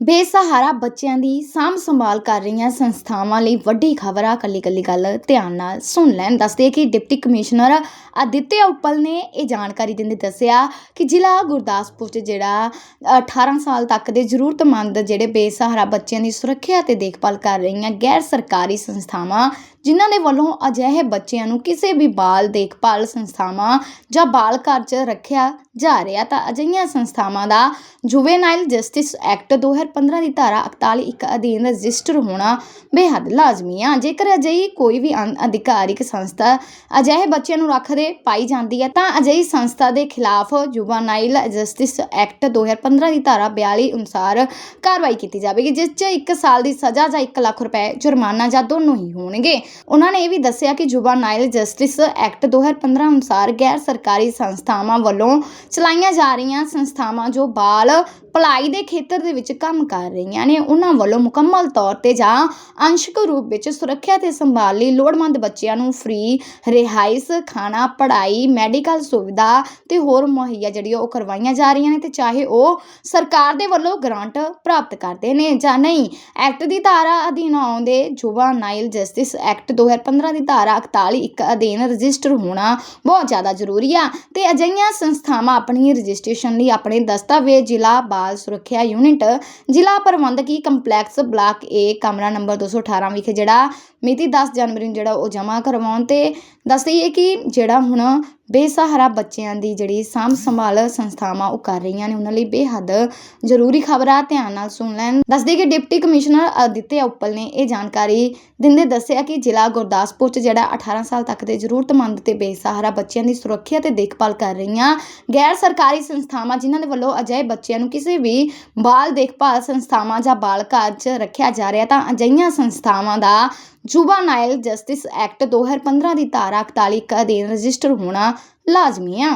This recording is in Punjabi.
ਬੇਸਹਾਰਾ ਬੱਚਿਆਂ ਦੀ ਸਾਂਭ ਸੰਭਾਲ ਕਰ ਰਹੀਆਂ ਸੰਸਥਾਵਾਂ ਲਈ ਵੱਡੀ ਖਬਰ ਆ ਕੱਲੀ ਕੱਲੀ ਗੱਲ ਧਿਆਨ ਨਾਲ ਸੁਣ ਲੈਣ। ਦੱਸਦੇ ਕਿ ਡਿਪਟੀ ਕਮਿਸ਼ਨਰ ਆਦਿਤਿਆ ਉੱਪਲ ਨੇ ਇਹ ਜਾਣਕਾਰੀ ਦਿੰਦੇ ਦੱਸਿਆ ਕਿ ਜ਼ਿਲ੍ਹਾ ਗੁਰਦਾਸਪੁਰ 'ਚ ਜਿਹੜਾ 18 ਸਾਲ ਤੱਕ ਦੇ ਜ਼ਰੂਰਤਮੰਦ ਜਿਹੜੇ ਬੇਸਹਾਰਾ ਬੱਚਿਆਂ ਦੀ ਸੁਰੱਖਿਆ ਤੇ ਦੇਖਭਾਲ ਕਰ ਰਹੀਆਂ ਗੈਰ ਸਰਕਾਰੀ ਸੰਸਥਾਵਾਂ ਜਿਨ੍ਹਾਂ ਦੇ ਵੱਲੋਂ ਅਜਿਹੇ ਬੱਚਿਆਂ ਨੂੰ ਕਿਸੇ ਵੀ ਬਾਲ ਦੇਖਭਾਲ ਸੰਸਥਾਵਾਂ ਜਾਂ ਬਾਲ ਘਰ 'ਚ ਰੱਖਿਆ ਜਾ ਰਿਹਾ ਤਾਂ ਅਜਿਹੀਆਂ ਸੰਸਥਾਵਾਂ ਦਾ ਜੁਵੇਨਾਈਲ ਜਸਟਿਸ ਐਕਟ 2015 ਦੀ ਧਾਰਾ 41 ਇੱਕ ਅਧੀਨ ਰਜਿਸਟਰ ਹੋਣਾ ਬੇਹੱਦ ਲਾਜ਼ਮੀ ਆ। ਜੇਕਰ ਅਜਿਹੀ ਕੋਈ ਵੀ ਅਨ ਅਧਿਕਾਰਿਕ ਸੰਸਥਾ ਅਜਿਹੇ ਬੱਚਿਆਂ ਨੂੰ ਰੱਖਦੇ ਪਾਈ ਜਾਂਦੀ ਹੈ ਤਾਂ ਅਜਿਹੀ ਸੰਸਥਾ ਦੇ ਖਿਲਾਫ ਜੁਵੇਨਾਈਲ ਜਸਟਿਸ ਐਕਟ 2015 ਦੀ ਧਾਰਾ 42 ਅਨੁਸਾਰ ਕਾਰਵਾਈ ਕੀਤੀ ਜਾਵੇਗੀ, ਜਿਸ 'ਚ 1 ਸਾਲ ਦੀ ਸਜ਼ਾ ਜਾਂ 1 ਲੱਖ ਰੁਪਏ ਜੁਰਮਾਨਾ ਜਾਂ ਦੋਨੋਂ ਹੀ ਹੋਣਗੇ। ਉਹਨਾਂ ਨੇ ਇਹ ਵੀ ਦੱਸਿਆ ਕਿ ਜੁਵੇਨਾਈਲ ਜਸਟਿਸ ਐਕਟ 2015 ਅਨੁਸਾਰ ਗੈਰ ਸਰਕਾਰੀ ਸੰਸਥਾਵਾਂ ਵੱਲੋਂ ਚਲਾਈਆਂ ਜਾ ਰਹੀਆਂ ਸੰਸਥਾਵਾਂ ਜੋ ਬਾਲ ਭਲਾਈ ਦੇ ਖੇਤਰ ਦੇ ਵਿੱਚ ਕੰਮ ਕਰ ਰਹੀਆਂ ਨੇ, ਉਹਨਾਂ ਵੱਲੋਂ ਮੁਕੰਮਲ ਤੌਰ ਤੇ ਜਾਂ ਅੰਸ਼ਕ ਰੂਪ ਵਿੱਚ ਸੁਰੱਖਿਆ ਤੇ ਸੰਭਾਲ ਲਈ ਲੋੜਵੰਦ ਬੱਚਿਆਂ ਨੂੰ ਫ੍ਰੀ ਰਿਹਾਇਸ਼, ਖਾਣਾ, ਪੜ੍ਹਾਈ ਮੈਡੀਕਲ ਸੁਵਿਧਾ ਤੇ ਹੋਰ ਮੁਹੱਈਆ ਜਿਹੜੀਆਂ ਉਹ ਕਰਵਾਈਆਂ ਜਾ ਰਹੀਆਂ ਨੇ ਤੇ ਚਾਹੇ ਉਹ ਸਰਕਾਰ ਦੇ ਵੱਲੋਂ ਗ੍ਰਾਂਟ ਪ੍ਰਾਪਤ ਕਰਦੇ ਨੇ ਜਾਂ ਨਹੀਂ। ਐਕਟ ਦੀ ਧਾਰਾ ਅਧੀਨ ਆਉਂਦੇ ਜੁਵੇਨਾਈਲ ਜਸਟਿਸ ਐਕਟ 2015 ਦੀ ਧਾਰਾ 41 ਇੱਕ ਅਧੀਨ ਰਜਿਸਟਰ ਹੋਣਾ ਬਹੁਤ ਜ਼ਿਆਦਾ ਜ਼ਰੂਰੀ ਆ ਤੇ ਅਜਿਹੀਆਂ ਸੰਸਥਾਵਾਂ ਆਪਣੀ ਰਜਿਸਟ੍ਰੇਸ਼ਨ ਲਈ ਆਪਣੇ ਦਸਤਾਵੇਜ਼, ਜ਼ਿਲ੍ਹਾ, ਬਾਲ ਸੁਰੱਖਿਆ ਯੂਨਿਟ, ਜ਼ਿਲ੍ਹਾ ਪ੍ਰਬੰਧਕੀ ਕੰਪਲੈਕਸ ਬਲਾਕ ਏ ਕਮਰਾ ਨੰਬਰ 218 ਵਿਖੇ ਜਿਹੜਾ ਮਿਤੀ 10 ਜਨਵਰੀ ਨੂੰ ਜਿਹੜਾ ਉਹ ਜਮ੍ਹਾਂ ਕਰਵਾਉਣ ਤੇ ਦੱਸ ਦਈਏ ਕਿ ਜਿਹੜਾ ਹੁਣ ਬੇਸਹਾਰਾ ਬੱਚਿਆਂ ਦੀ ਜਿਹੜੀ ਸਾਂਭ ਸੰਭਾਲ ਸੰਸਥਾਵਾਂ ਉਹ ਕਰ ਰਹੀਆਂ ਨੇ, ਉਹਨਾਂ ਲਈ ਬੇਹੱਦ ਜ਼ਰੂਰੀ ਖਬਰਾਂ ਧਿਆਨ ਨਾਲ ਸੁਣ ਲੈਣ। ਦੱਸਦੇ ਕਿ ਡਿਪਟੀ ਕਮਿਸ਼ਨਰ ਅਦਿੱਤਿਆ ਉੱਪਲ ਨੇ ਇਹ ਜਾਣਕਾਰੀ ਦਿੰਦੇ ਦੱਸਿਆ ਕਿ ਜ਼ਿਲ੍ਹਾ ਗੁਰਦਾਸਪੁਰ 'ਚ ਜਿਹੜਾ 18 ਸਾਲ ਤੱਕ ਦੇ ਜ਼ਰੂਰਤਮੰਦ ਤੇ ਬੇਸਹਾਰਾ ਬੱਚਿਆਂ ਦੀ ਸੁਰੱਖਿਆ ਤੇ ਦੇਖਭਾਲ ਕਰ ਰਹੀਆਂ ਗੈਰ ਸਰਕਾਰੀ ਸੰਸਥਾਵਾਂ, ਜਿਨ੍ਹਾਂ ਦੇ ਵੱਲੋਂ ਅਜਿਹੇ ਬੱਚਿਆਂ ਨੂੰ ਕਿਸੇ ਵੀ ਬਾਲ ਦੇਖਭਾਲ ਸੰਸਥਾਵਾਂ ਜਾਂ ਬਾਲ ਘਰ 'ਚ ਰੱਖਿਆ ਜਾ ਰਿਹਾ, ਤਾਂ ਅਜਿਹੀਆਂ ਸੰਸਥਾਵਾਂ ਦਾ ਜੁਬਾਨਾਈਲ ਜਸਟਿਸ ਐਕਟ 2015 ਦੀ ਧਾਰਾ 41 ਅਧੀਨ ਰਜਿਸਟਰ ਹੋਣਾ ਲਾਜ਼ਮੀ ਆ।